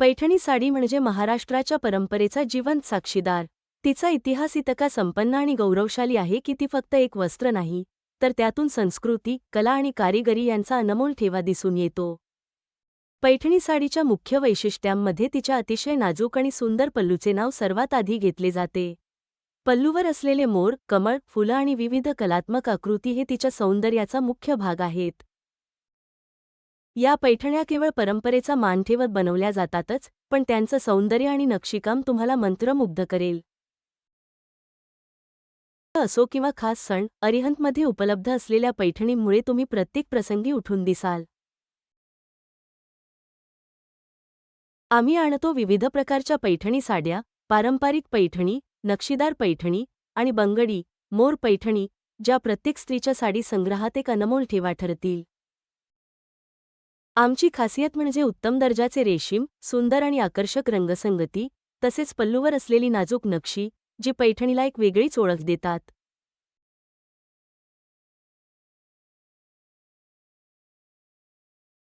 पैठणी साडी म्हणजे महाराष्ट्राच्या परंपरेचा जिवंत साक्षीदार. तिचा इतिहास इतका संपन्न आणि गौरवशाली आहे की ती फक्त एक वस्त्र नाही तर त्यातून संस्कृती कला आणि कारिगरी यांचा अनमोल ठेवा दिसून येतो. पैठणी साडीच्या मुख्य वैशिष्ट्यांमध्ये तिच्या अतिशय नाजूक आणि सुंदर पल्लूचे नाव सर्वात आधी घेतले जाते. पल्लूवर असलेले मोर कमळ फुलं आणि विविध कलात्मक आकृती हे तिच्या सौंदर्याचा मुख्य भाग आहेत. या पैठण्या केवळ परंपरेचा मान ठेवत बनवल्या जातातच पण त्यांचं सौंदर्य आणि नक्षीकाम तुम्हाला मंत्रमुग्ध करेल. असो किंवा खास सण अरिहंतमध्ये उपलब्ध असलेल्या पैठणीमुळे तुम्ही प्रत्येक प्रसंगी उठून दिसाल. आम्ही आणतो विविध प्रकारच्या पैठणी साड्या पारंपरिक पैठणी नक्षीदार पैठणी आणि बंगडी मोर पैठणी ज्या प्रत्येक स्त्रीच्या साडी संग्रहात एक अनमोल ठेवा ठरतील. आमची खासियत म्हणजे उत्तम दर्जाचे रेशीम सुंदर आणि आकर्षक रंगसंगती तसेच पल्लूवर असलेली नाजूक नक्षी जी पैठणीला एक वेगळीच ओळख देतात.